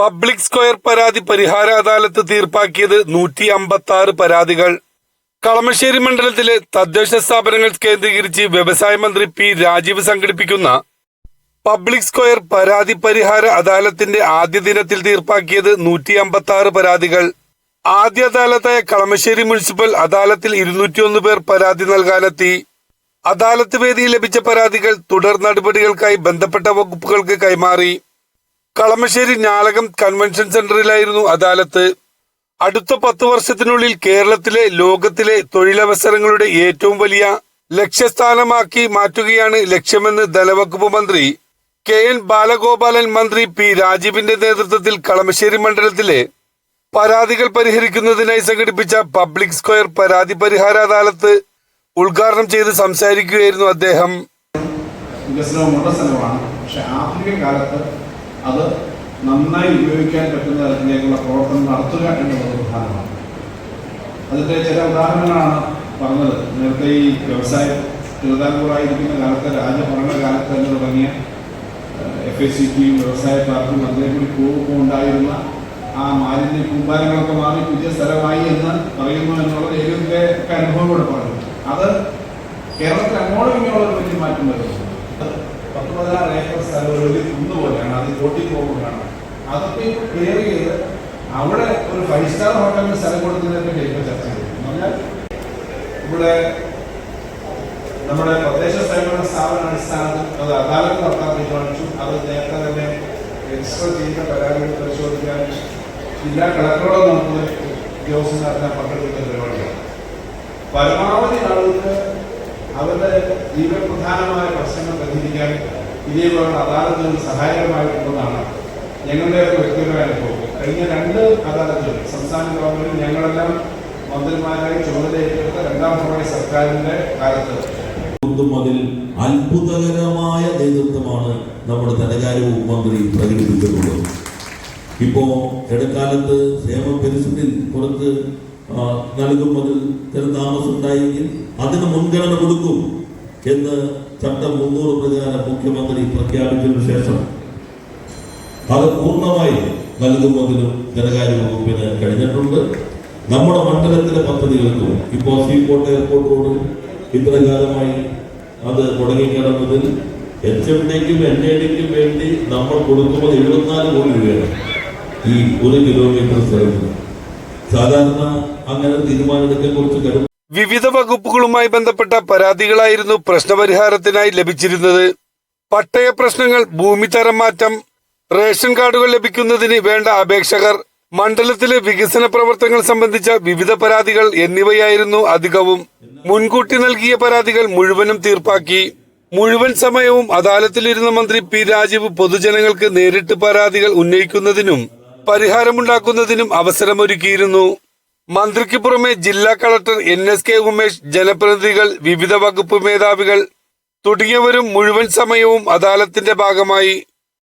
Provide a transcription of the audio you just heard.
Public square പരാതി പരിഹാര അദാലത്ത് തീർപ്പാക്കിയത് നൂറ്റി അമ്പത്തി ആറ് പരാതികൾ. കളമശ്ശേരി മണ്ഡലത്തിലെ തദ്ദേശ സ്ഥാപനങ്ങൾ കേന്ദ്രീകരിച്ച് വ്യവസായ മന്ത്രി പി രാജീവ് സംഘടിപ്പിക്കുന്ന പബ്ലിക് സ്ക്വയർ പരാതി പരിഹാര അദാലത്തിന്റെ ആദ്യ ദിനത്തിൽ തീർപ്പാക്കിയത് നൂറ്റി അമ്പത്തി ആറ് പരാതികൾ. ആദ്യ അദാലത്തായ കളമശ്ശേരി മുനിസിപ്പൽ അദാലത്തിൽ ഇരുന്നൂറ്റിയൊന്ന് പേർ പരാതി നൽകാനെത്തി. അദാലത്ത് വേദിയിൽ ലഭിച്ച പരാതികൾ തുടർ നടപടികൾക്കായി ബന്ധപ്പെട്ട വകുപ്പുകൾക്ക് കൈമാറി. കളമശ്ശേരി ഞാലകം കൺവെൻഷൻ സെന്ററിലായിരുന്നു അദാലത്ത്. അടുത്ത പത്ത് വർഷത്തിനുള്ളിൽ കേരളത്തിലെ ലോകത്തിലെ തൊഴിലവസരങ്ങളുടെ ഏറ്റവും വലിയ ലക്ഷ്യസ്ഥാനമാക്കി മാറ്റുകയാണ് ലക്ഷ്യമെന്ന് ധനവകുപ്പ് മന്ത്രി കെ എൻ ബാലഗോപാലൻ മന്ത്രി പി രാജീവിന്റെ നേതൃത്വത്തിൽ കളമശ്ശേരി മണ്ഡലത്തിലെ പരാതികൾ പരിഹരിക്കുന്നതിനായി സംഘടിപ്പിച്ച പബ്ലിക് സ്ക്വയർ പരാതി പരിഹാര അദാലത്ത് ഉദ്ഘാടനം ചെയ്ത് സംസാരിക്കുകയായിരുന്നു അദ്ദേഹം. സ്ഥലമാണ്. പക്ഷെ ആധുനിക കാലത്ത് അത് നന്നായി ഉപയോഗിക്കാൻ പറ്റുന്ന തരത്തിലേക്കുള്ള പ്രവർത്തനം നടത്തുക എന്നുള്ളത് പ്രധാനമാണ്. അതിന്റെ ചില ഉദാഹരണങ്ങളാണ് പറഞ്ഞത്. നേരത്തെ ഈ വ്യവസായം തിരുവിതാംകൂറായിരിക്കുന്ന കാലത്ത് രാജഭരണ കാലത്ത് തന്നെ തുടങ്ങിയ എഫ് എസ് സി പിയും വ്യവസായ പാർക്കും അതിനെ കൂടി പോകുമ്പോൾ ഉണ്ടായിരുന്ന ആ മാലിന്യ കൂമ്പാരങ്ങളൊക്കെ മാറി പുതിയ സ്ഥലമായി എന്ന് പറയുന്നു എന്നുള്ളത് ഏതൊക്കെ അനുഭവം കൂടെ പറഞ്ഞു. അത് കേരളത്തിൽ അങ്ങോട്ടും ഇങ്ങോട്ടും വലിയ മാറ്റം വരുന്നു. പത്ത് പതിനാറ് ഏക്കർ സ്ഥലം ഒരു കുന്ന് പോലെയാണ്. അത് ചോട്ടി പോകുമ്പോഴാണ് അതൊക്കെ ഇപ്പോൾ ക്ലിയർ ചെയ്ത് അവിടെ ഒരു ഫൈവ് സ്റ്റാർ ഹോട്ടലിന് സ്ഥലം പറ്റി ഇപ്പോൾ ചർച്ച ചെയ്തു. പറഞ്ഞാൽ ഇവിടെ നമ്മുടെ പ്രദേശ സേവന സ്ഥാപന അടിസ്ഥാനത്തിൽ അത് അദാലത്ത് നടത്താൻ തീരുമാനിച്ചു അത് നേരത്തെ തന്നെ രജിസ്റ്റർ ചെയ്ത പരാതികൾ പരിശോധിക്കാൻ ജില്ലാ കളക്ടറോട് നമുക്ക് ഉദ്യോഗസ്ഥന്മാരെല്ലാം പങ്കെടുക്കുന്ന പരിപാടിയാണ്. പരമാവധി ആളുകൾക്ക് അവരുടെ ജീവപ്രധാനമായ പ്രശ്നങ്ങൾ പരിഹരിക്കാൻ ഇതേപോലുള്ള അദാലത്തുകൾ സഹായകരമായിട്ടുള്ളതാണ്. ഞങ്ങളുടെ ഒരു വ്യക്തിപരമായ അനുഭവം. കഴിഞ്ഞ രണ്ട് അദാലത്തുകൾ സംസ്ഥാന ഗവൺമെന്റ് ഞങ്ങളെല്ലാം മന്ത്രിമാരായി ചുമതല ഏറ്റെടുത്ത രണ്ടാം തവണ സർക്കാരിന്റെ കാലത്ത്. അതിൽ അത്ഭുതകരമായ നേതൃത്വമാണ് നമ്മുടെ ധനകാര്യ മന്ത്രി പ്രകടിപ്പിച്ചിട്ടുള്ളത്. ഇപ്പോ ഇടക്കാലത്ത് ക്ഷേമ പെൻഷനിൽ കുറച്ച് നൽകുമ്പോൾ ചില താമസം ഉണ്ടായെങ്കിൽ അതിന് മുൻഗണന കൊടുക്കും. എന്ന് ചട്ടം മുന്നൂറ് പ്രകാരം മുഖ്യമന്ത്രി പ്രഖ്യാപിച്ചതിനു ശേഷം അത് പൂർണമായി നൽകുന്നതിനും ധനകാര്യ വകുപ്പിന് കഴിഞ്ഞിട്ടുണ്ട്. നമ്മുടെ മണ്ഡലത്തിലെ പദ്ധതികൾക്കും ഇപ്പോൾ സീക്കോട്ട് എയർപോർട്ട് റോഡ് ഇത്ര കാലമായി അത് തുടങ്ങിക്കിടന്നതിൽ എച്ച് എം ഡിക്കും എൻ എ ഡിക്കും വേണ്ടി നമ്മൾ കൊടുക്കുന്നത് എഴുപത്തിനാല് കോടി രൂപയാണ് ഈ ഒരു കിലോമീറ്റർ സ്ഥലത്ത് സാധാരണ അങ്ങനെ തീരുമാനത്തെ കുറിച്ച് കടുത്ത വിവിധ വകുപ്പുകളുമായി ബന്ധപ്പെട്ട പരാതികളായിരുന്നു പ്രശ്നപരിഹാരത്തിനായി ലഭിച്ചിരുന്നത്. പട്ടയ പ്രശ്നങ്ങൾ ഭൂമി തരം മാറ്റം റേഷൻ കാർഡുകൾ ലഭിക്കുന്നതിന് വേണ്ട അപേക്ഷകർ മണ്ഡലത്തിലെ വികസന പ്രവർത്തനങ്ങൾ സംബന്ധിച്ച വിവിധ പരാതികൾ എന്നിവയായിരുന്നു അധികവും. മുൻകൂട്ടി നൽകിയ പരാതികൾ മുഴുവനും തീർപ്പാക്കി. മുഴുവൻ സമയവും അദാലത്തിലിരുന്ന മന്ത്രി പി രാജീവ് പൊതുജനങ്ങൾക്ക് നേരിട്ട് പരാതികൾ ഉന്നയിക്കുന്നതിനും പരിഹാരമുണ്ടാക്കുന്നതിനും അവസരമൊരുക്കിയിരുന്നു. മന്ത്രിക്ക് പുറമെ ജില്ലാ collector N S K Umesh ജനപ്രതിനിധികൾ വിവിധ വകുപ്പ് മേധാവികൾ തുടങ്ങിയവരും മുഴുവൻ സമയവും അദാലത്തിന്റെ ഭാഗമായി